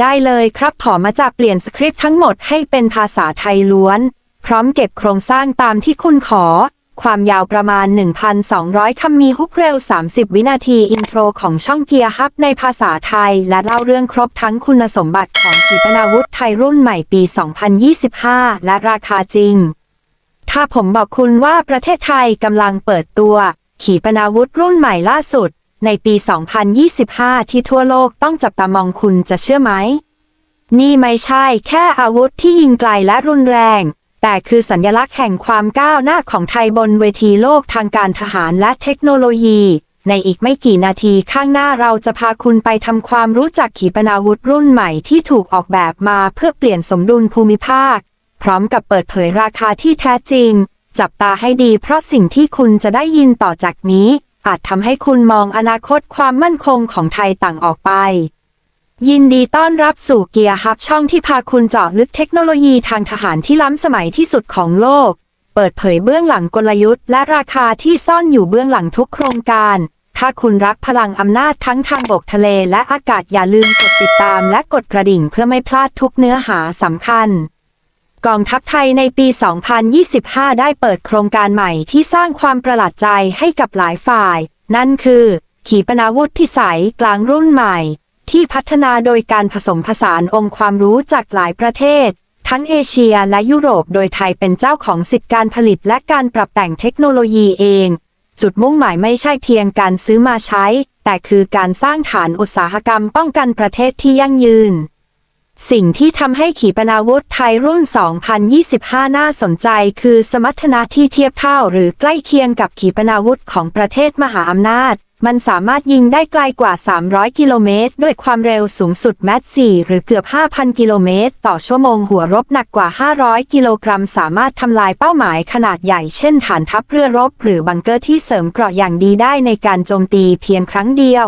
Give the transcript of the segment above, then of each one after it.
ได้เลยครับขอมาจะเปลี่ยนสคริปต์ทั้งหมดให้เป็นภาษาไทยล้วน พร้อมเก็บโครงสร้างตามที่คุณขอ ความยาวประมาณ 1,200 คำมีฮุกเร็ว 30 วินาที อินโทรของช่องเกียร์ฮับในภาษาไทย และเล่าเรื่องครบทั้งคุณสมบัติของขีปนาวุธไทยรุ่นใหม่ปี 2025 และราคาจริง ถ้าผมบอกคุณว่าประเทศไทยกำลังเปิดตัว ขีปนาวุธรุ่นใหม่ล่าสุด ในปี 2025 ที่ทั่วโลกต้องจับตามองคุณจะเชื่อไหม นี่ไม่ใช่แค่อาวุธที่ยิงไกลและรุนแรง แต่คือสัญลักษณ์แห่งความก้าวหน้าของไทยบนเวทีโลกทางการทหารและเทคโนโลยี ในอีกไม่กี่นาทีข้างหน้าเราจะพาคุณไปทำความรู้จักขีปนาวุธรุ่นใหม่ที่ถูกออกแบบมาเพื่อเปลี่ยนสมดุลภูมิภาค พร้อมกับเปิดเผยราคาที่แท้จริง จับตาให้ดีเพราะสิ่งที่คุณจะได้ยินต่อจากนี้ อาจทำให้คุณมองอนาคตความมั่นคงของไทยต่างออกไป ยินดีต้อนรับสู่เกียร์ฮับช่องที่พาคุณเจาะลึกเทคโนโลยีทางทหารที่ล้ำสมัยที่สุดของโลก เปิดเผยเบื้องหลังกลยุทธ์ และราคาที่ซ่อนอยู่เบื้องหลังทุกโครงการ ถ้าคุณรักพลังอำนาจทั้งทางบกทะเลและอากาศอย่าลืมกดติดตามและกดกระดิ่งเพื่อไม่พลาดทุกเนื้อหาสำคัญ กองทัพไทยในปี 2025 ได้เปิดโครงการใหม่ที่สร้างความประหลาดใจให้กับหลายฝ่าย นั่นคือ ขีปนาวุธพิสัยกลางรุ่นใหม่ ที่พัฒนาโดยการผสมผสานองค์ความรู้จากหลายประเทศ ทั้งเอเชียและยุโรปโดยไทยเป็นเจ้าของสิทธิการผลิตและการปรับแต่งเทคโนโลยีเอง จุดมุ่งหมายไม่ใช่เพียงการซื้อมาใช้ แต่คือการสร้างฐานอุตสาหกรรมป้องกันประเทศที่ยั่งยืน สิ่งที่ทำให้ขีปนาวุธไทยรุ่น 2025 น่าสนใจ คือสมรรถนะที่เทียบเท่าหรือใกล้เคียงกับขีปนาวุธของประเทศมหาอำนาจ มันสามารถยิงได้ไกลกว่า 300 กิโลเมตร ด้วยความเร็วสูงสุดแมต4หรือเกือบ 5,000 กิโลเมตร ต่อชั่วโมงหัวรบหนักกว่า 500 กิโลกรัม สามารถทำลายเป้าหมายขนาดใหญ่เช่นฐานทัพเรือรบ หรือบังเกอร์ที่เสริมเกราะอย่างดีได้ในการโจมตีเพียงครั้งเดียว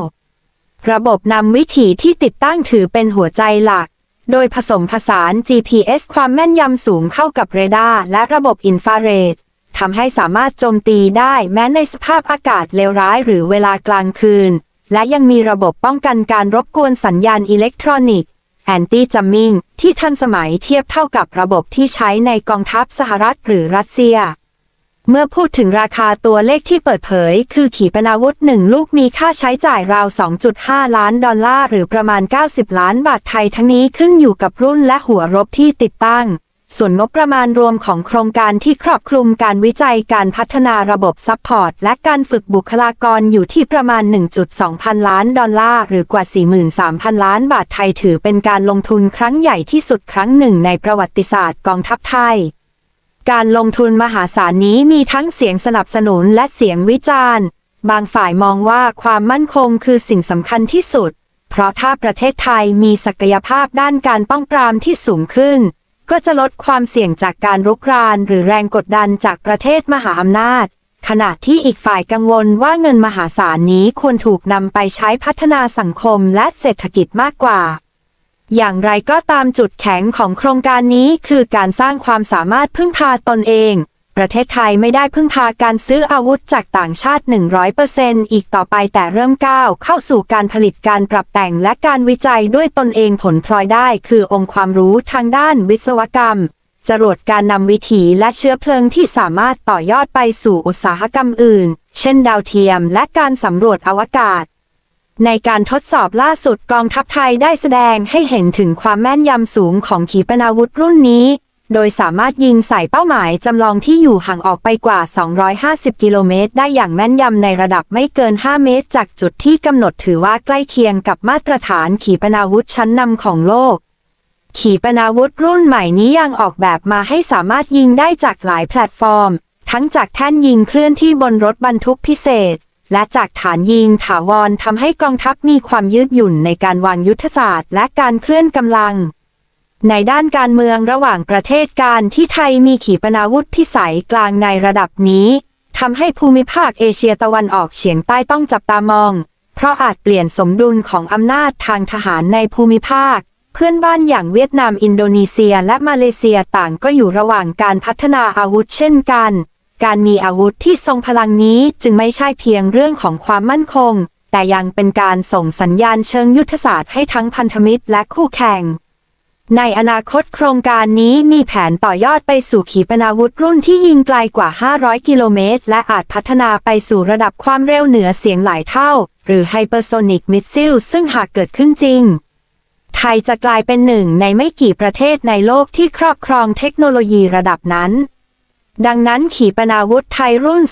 ระบบนำวิถีที่ติดตั้งถือเป็นหัวใจหลักโดยผสมผสาน GPS ความแม่นยำสูงเข้ากับเรดาร์และระบบอินฟราเรด ทำให้สามารถโจมตีได้แม้ในสภาพอากาศเลวร้ายหรือเวลากลางคืน และยังมีระบบป้องกันการรบกวนสัญญาณอิเล็กทรอนิกส์แอนตี้จัมมิงที่ทันสมัยเทียบเท่ากับระบบที่ใช้ในกองทัพสหรัฐหรือรัสเซีย เมื่อพูดถึงราคาตัวเลขที่เปิดเผย คือขีปนาวุธหนึ่งลูกมีค่าใช้จ่ายราว 2.5 ล้านดอลลาร์หรือประมาณ 90 ล้านบาทไทยทั้งนี้ขึ้นอยู่กับรุ่นและหัวรบที่ติดตั้ง ส่วนงบประมาณรวมของโครงการที่ครอบคลุมการวิจัยการพัฒนาระบบซัพพอร์ต และการฝึกบุคลากรอยู่ที่ประมาณ 1.2 พันล้านดอลลาร์ หรือกว่า 43,000 ล้านบาทไทยถือเป็นการลงทุนครั้งใหญ่ที่สุดครั้งหนึ่งในประวัติศาสตร์กองทัพไทย การลงทุนมหาศาลนี้มีทั้งเสียงสนับสนุนและเสียงวิจารณ์ บางฝ่ายมองว่าความมั่นคงคือสิ่งสำคัญที่สุด เพราะถ้าประเทศไทยมีศักยภาพด้านการป้องปรามที่สูงขึ้น ก็จะลดความเสี่ยงจากการรุกรานหรือแรงกดดันจากประเทศมหาอำนาจ ขณะที่อีกฝ่ายกังวลว่าเงินมหาศาลนี้ควรถูกนำไปใช้พัฒนาสังคมและเศรษฐกิจมากกว่า อย่างไรก็ตามจุดแข็งของโครงการนี้คือการสร้างความสามารถพึ่งพาตนเอง ประเทศไทยไม่ได้พึ่งพาการซื้ออาวุธจากต่างชาติ 100%อีกต่อไปแต่เริ่มก้าวเข้าสู่การผลิตการปรับแต่งและการวิจัยด้วยตนเองผลพลอยได้คือองค์ความรู้ทางด้านวิศวกรรม จรวดการนำวิถีและเชื้อเพลิงที่สามารถต่อยอดไปสู่อุตสาหกรรมอื่น เช่นดาวเทียมและการสำรวจอวกาศในการทดสอบล่าสุดกองทัพไทยได้แสดงให้เห็นถึงความแม่นยำสูงของขีปนาวุธรุ่นนี้ โดยสามารถยิงใส่เป้าหมายจำลองที่อยู่ห่างออกไปกว่า 250 กิโลเมตร ได้อย่างแม่นยำในระดับไม่เกิน 5 เมตร จากจุดที่กำหนดถือว่าใกล้เคียงกับมาตรฐานขีปนาวุธชั้นนำของโลก ขีปนาวุธรุ่นใหม่นี้ยังออกแบบมาให้สามารถยิงได้จากหลายแพลตฟอร์ม ทั้งจากแท่นยิงเคลื่อนที่บนรถบรรทุกพิเศษ และจากฐานยิงถาวรทำให้กองทัพมีความยืดหยุ่นในการวางยุทธศาสตร์ และการเคลื่อนกำลัง ในด้านการเมืองระหว่างประเทศการที่ไทยมีขีปนาวุธพิสัยกลางในระดับนี้ทำให้ภูมิภาคเอเชียตะวันออกเฉียงใต้ต้องจับตามอง เพราะอาจเปลี่ยนสมดุลของอำนาจทางทหารในภูมิภาค เพื่อนบ้านอย่างเวียดนามอินโดนีเซียและมาเลเซียต่างก็อยู่ระหว่างการพัฒนาอาวุธเช่นกัน การมีอาวุธที่ทรงพลังนี้จึงไม่ใช่เพียงเรื่องของความมั่นคง แต่ยังเป็นการส่งสัญญาณเชิงยุทธศาสตร์ให้ทั้งพันธมิตรและคู่แข่ง ในอนาคตโครงการนี้มีแผนต่อยอดไปสู่ขีปนาวุธรุ่นที่ยิงไกลกว่า 500 กิโลเมตร และอาจพัฒนาไปสู่ระดับความเร็วเหนือเสียงหลายเท่า หรือไฮเปอร์โซนิกมิสซิลซึ่งหากเกิดขึ้นจริง ไทยจะกลายเป็นหนึ่งในไม่กี่ประเทศในโลกที่ครอบครองเทคโนโลยีระดับนั้น ดังนั้นขีปนาวุธไทยรุ่น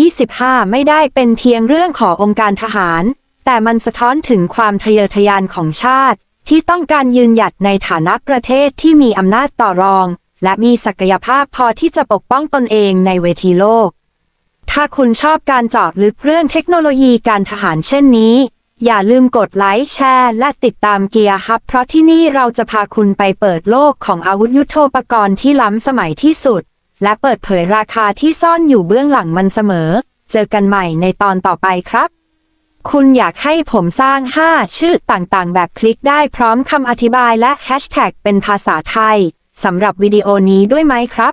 2025 ไม่ได้เป็นเพียงเรื่องขององค์การทหาร แต่มันสะท้อนถึงความทะเยอทะยานของชาติ ที่ต้องการยืนหยัดในฐานะประเทศที่มีอำนาจต่อรอง และมีศักยภาพพอที่จะปกป้องตนเองในเวทีโลก ถ้าคุณชอบการเจาะลึกเรื่องเทคโนโลยีการทหารเช่นนี้ อย่าลืมกดไลค์แชร์และติดตามเกียร์ฮับ เพราะที่นี่เราจะพาคุณไปเปิดโลกของอาวุธยุโทโธปกรณ์ที่ล้ำสมัยที่สุด และเปิดเผยราคาที่ซ่อนอยู่เบื้องหลังมันเสมอ เจอกันใหม่ในตอนต่อไปครับ คุณอยากให้ผมสร้าง 5 ชื่อต่างๆ แบบคลิกได้พร้อมคำอธิบายและแฮชแท็กเป็นภาษาไทยสำหรับวิดีโอนี้ด้วยไหมครับ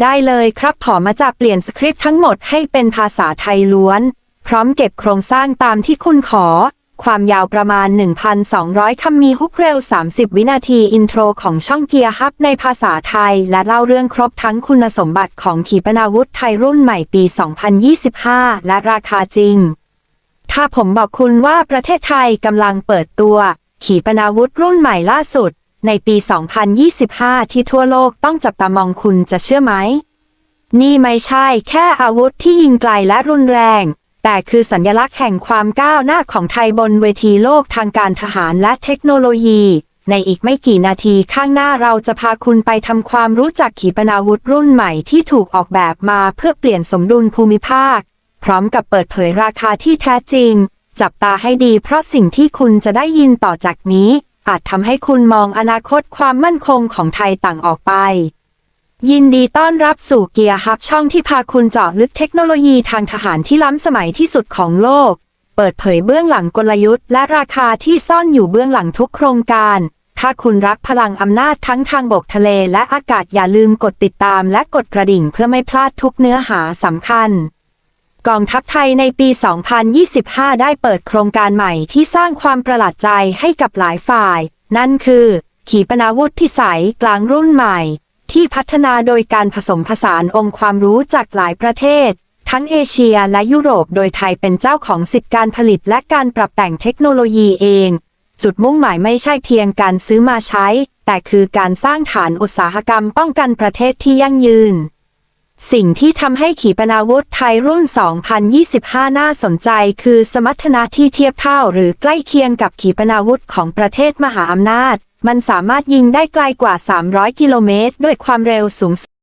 ได้เลยครับผอมาจะเปลี่ยนสคริปต์ทั้งหมดให้เป็นภาษาไทยล้วน พร้อมเก็บโครงสร้างตามที่คุณขอ ความยาวประมาณ 1,200 คำมีฮุกเร็ว 30 วินาทีอินโทรของช่องเกียร์ฮับในภาษาไทย และเล่าเรื่องครบทั้งคุณสมบัติของขีปนาวุธไทยรุ่นใหม่ปี 2025 และราคาจริง ถ้าผมบอกคุณว่าประเทศไทยกำลังเปิดตัว ขีปนาวุธรุ่นใหม่ล่าสุด ในปี 2025 ที่ทั่วโลกต้องจับตามองคุณจะเชื่อไหม นี่ไม่ใช่แค่อาวุธที่ยิงไกลและรุนแรง แต่คือสัญลักษณ์แห่งความก้าวหน้าของไทยบนเวทีโลกทางการทหารและเทคโนโลยี ในอีกไม่กี่นาทีข้างหน้าเราจะพาคุณไปทำความรู้จักขีปนาวุธรุ่นใหม่ที่ถูกออกแบบมาเพื่อเปลี่ยนสมดุลภูมิภาค พร้อมกับเปิดเผยราคาที่แท้จริง จับตาให้ดีเพราะสิ่งที่คุณจะได้ยินต่อจากนี้ อาจทำให้คุณมองอนาคตความมั่นคงของไทยต่างออกไป ยินดีต้อนรับสู่เกียร์ฮับช่องที่พาคุณเจาะลึกเทคโนโลยีทางทหารที่ล้ำสมัยที่สุดของโลก เปิดเผยเบื้องหลังกลยุทธ์ และราคาที่ซ่อนอยู่เบื้องหลังทุกโครงการถ้าคุณรักพลังอำนาจทั้งทางบกทะเลและอากาศอย่าลืมกดติดตามและกดกระดิ่งเพื่อไม่พลาดทุกเนื้อหาสำคัญ กองทัพไทยในปี 2025 ได้เปิดโครงการใหม่ที่สร้างความประหลาดใจให้กับหลายฝ่าย นั่นคือ ขีปนาวุธพิสัยกลางรุ่นใหม่ ที่พัฒนาโดยการผสมผสานองค์ความรู้จากหลายประเทศ ทั้งเอเชียและยุโรปโดยไทยเป็นเจ้าของสิทธิการผลิตและการปรับแต่งเทคโนโลยีเอง จุดมุ่งหมายไม่ใช่เพียงการซื้อมาใช้ แต่คือการสร้างฐานอุตสาหกรรมป้องกันประเทศที่ยั่งยืน สิ่งที่ทำให้ขีปนาวุธไทยรุ่น 2025 น่าสนใจคือสมรรถนะที่เทียบเท่าหรือใกล้เคียงกับขีปนาวุธของประเทศมหาอำนาจ มันสามารถยิงได้ไกลกว่า 300 กิโลเมตร ด้วยความเร็วสูงสุด